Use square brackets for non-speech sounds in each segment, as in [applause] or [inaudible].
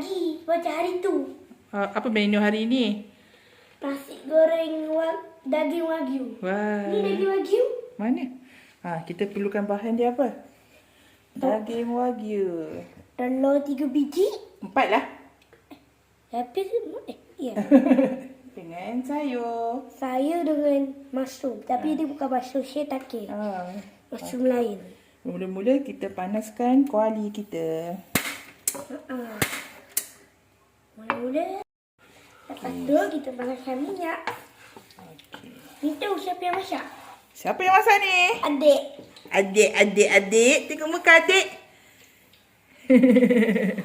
lagi macam hari tu. Uh, apa menu hari ni? Nasi goreng wa daging wagyu. Wah. Ni daging wagyu. Mana? Ha, kita perlukan bahan dia apa? Daging wagyu. Telur tiga biji. Empat lah. Tapi eh, ya. [laughs] Dengan sayur. Saya dengan mushroom. Tapi dia bukan mushroom shiitake. Ha. Mushroom lain. Mula-mula kita panaskan kuali kita. Uh-uh. Mula-mula. Lepas tu kita panaskan minyak. Okey. Ni tahu siapa yang masak? Siapa yang masak ni? Adik. Adik, adik, adik. Tengok muka adik. [laughs]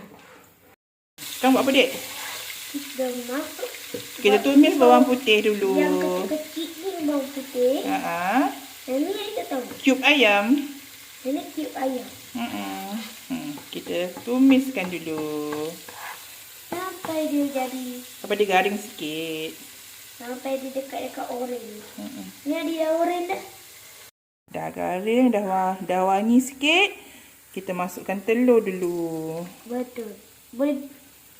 Kamu buat apa, dek? Kita masuk. Kita tumis bawang putih dulu. Yang kecil-kecil ni bawang putih. Ha ah. Yang ni kita tahu. Cube ayam. Yang ni cube ayam. Hmm. Hmm. Kita tumiskan dulu. Sampai dia jadi. Sampai dia garing sikit. Sampai dia dekat-dekat orange. Hmm. Ni ada dah orange dah. Dah garing, dah dah wangi sikit. Kita masukkan telur dulu. Betul. Boleh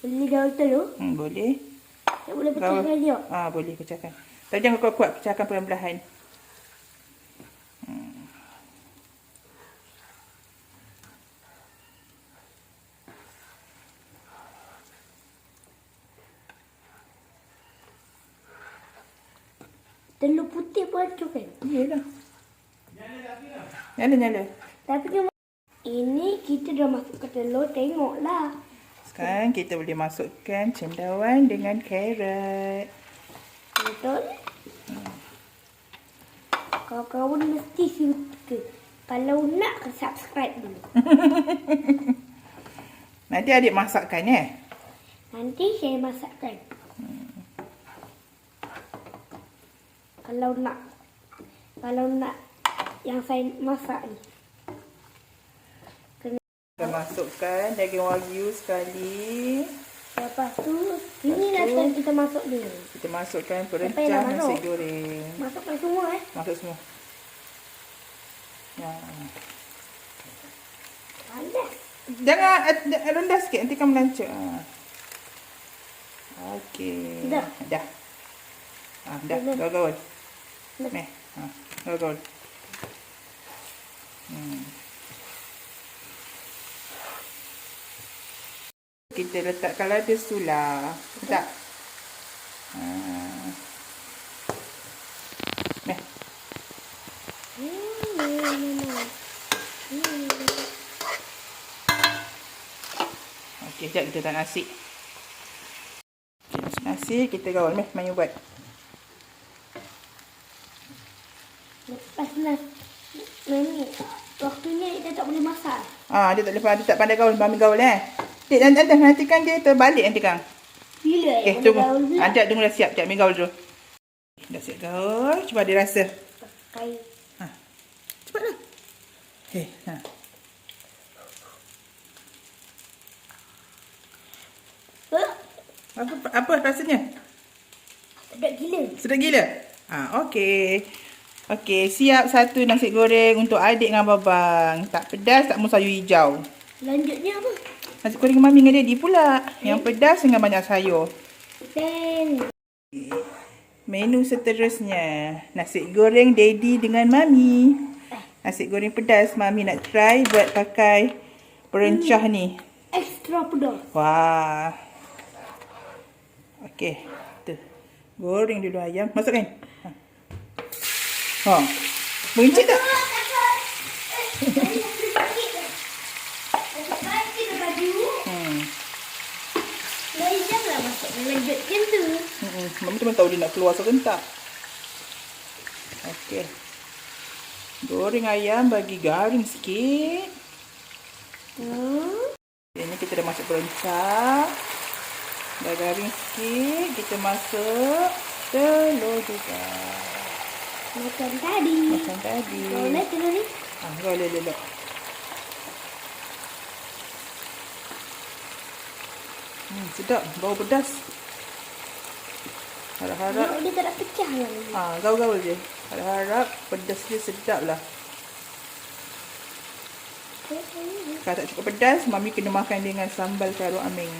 beli daun telur. Hmm, boleh. Tak boleh pecah Kau- sekali tak? Ah, boleh pecahkan. Tapi jangan kuat-kuat, pecahkan perlahan-lahan. Telur putih pun hancur kan? Iyalah. Nyala, nyala. Tapi dia ini kita dah masukkan telur. Tengoklah. Sekarang kita boleh masukkan cendawan dengan carrot. Betul? Kawan-kawan mesti suka. Kalau nak, subscribe dulu. [laughs] Nanti adik masakkan eh. Nanti saya masakkan. Kalau nak. Kalau nak yang saya masak ni. Kena. Kita masukkan daging wagyu sekali. Lepas tu, ini nasi kita masuk dulu. Kita masukkan perencah nak nasi masuk? goreng. Masukkan semua eh. Masuk semua. Ya. Panas. Jangan eh, rendah sikit nanti kamu lancet. Ha. Okey. Dah. Dah. Ah, dah. Dah. Gaul-gaul. Dah. Ni. Ha. Gaul-gaul. Hmm. Kita letakkan lada sula. Tak. Ha. Ni. Hmm, hmm, hmm. Hmm. Okey, sekejap kita tak nasi. Okay, nasi, kita gaul. Meh, main buat. Lepas nak Mami, waktu ni kita tak boleh masak. Ah, dia tak lepas, dia tak pandai gaul, mami gaul eh. Dek, nanti, nanti, nanti kan dia terbalik nanti kan. Bila Eh, boleh tunggu. Sekejap, tunggu dah siap. Mi gaul dulu. Dah siap gaul. Cuba dia rasa. Pakai Ha. Cepatlah. Eh, ha. Apa, apa rasanya? Sedap gila. Sedap gila? Ah, okey. Okey, siap satu nasi goreng untuk adik dengan babang. Tak pedas, tak mau sayur hijau. Lanjutnya apa? Nasi goreng mami dengan daddy pula. Yang pedas dengan banyak sayur. Then, Menu seterusnya. Nasi goreng daddy dengan mami. Nasi goreng pedas mami nak try buat pakai perencah ni. extra pedas. Wah. Okey. Tu. Goreng dulu ayam. Masukkan. Ha. Mengincit tak? Hmm. Dari janganlah masuk lanjutkan tu. Hmm. Mami tu pun tahu dia nak keluar sebentar. Okey. Goreng ayam bagi garing sikit. Hmm. Ini kita dah masuk perencah. Dah garing sikit. Kita masuk telur juga. Macam tadi. Macam tadi. Boleh telur ni? Ah, boleh, boleh. Hmm, sedap. Bau pedas. Harap-harap. Dia tak nak pecah lah. Ah, gaul-gaul je. Harap-harap pedas dia sedap lah. Kalau tak cukup pedas, Mami kena makan dengan sambal karo aming.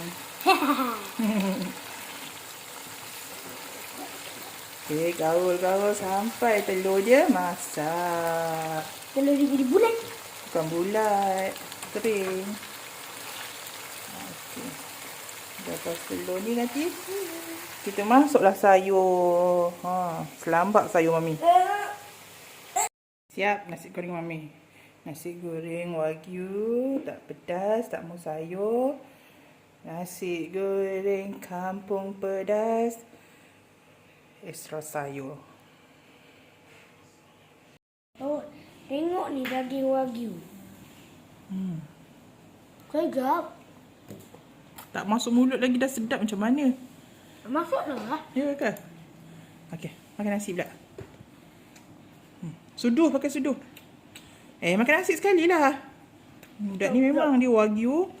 [laughs] Okay, gaul-gaul sampai telur dia masak. Telur dia jadi bulat. Bukan bulat, kering. Okey. Lepas telur ni nanti kita masuklah sayur. Ha, selambak sayur mami. Siap nasi goreng mami. Nasi goreng wagyu, tak pedas, tak mau sayur. Nasi goreng kampung pedas. Extra sayur. Oh, tengok ni daging wagyu. Hmm. Kejap. Tak masuk mulut lagi dah sedap macam mana? Masuklah. Ya ke? Okey, makan nasi pula. Hmm. Suduh pakai suduh. Eh, makan nasi sekali lah. Budak ni memang dia wagyu.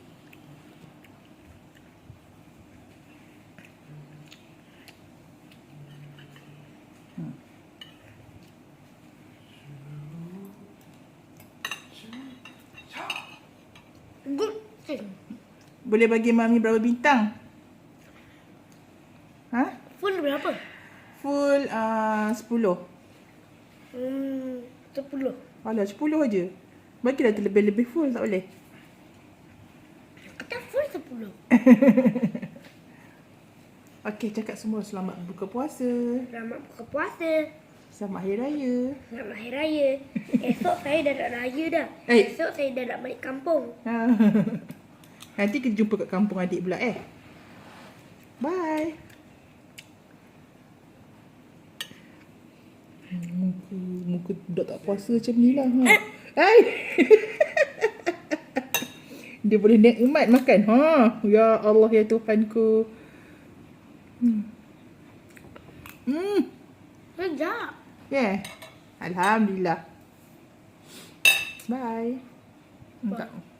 Boleh bagi mami berapa bintang? Ha? Full berapa? Full uh, 10. Hmm, sepuluh. Alah, 10 aja. Bagilah terlebih-lebih full tak boleh. Kata full sepuluh. [laughs] Okey, cakap semua selamat berbuka puasa. Selamat buka puasa. Selamat Hari Raya. Selamat Hari Raya. [laughs] Esok saya dah nak raya dah. Eh. Esok saya dah nak balik kampung. [laughs] Nanti kita jumpa kat kampung adik pula eh. Bye. Muka, muka budak tak puasa macam ni lah. Ha. Hai. [laughs] Dia boleh nikmat makan. Ha. Ya Allah ya Tuhanku. Hmm. Hmm. Sekejap. Yeah. Alhamdulillah. Bye. Enggak.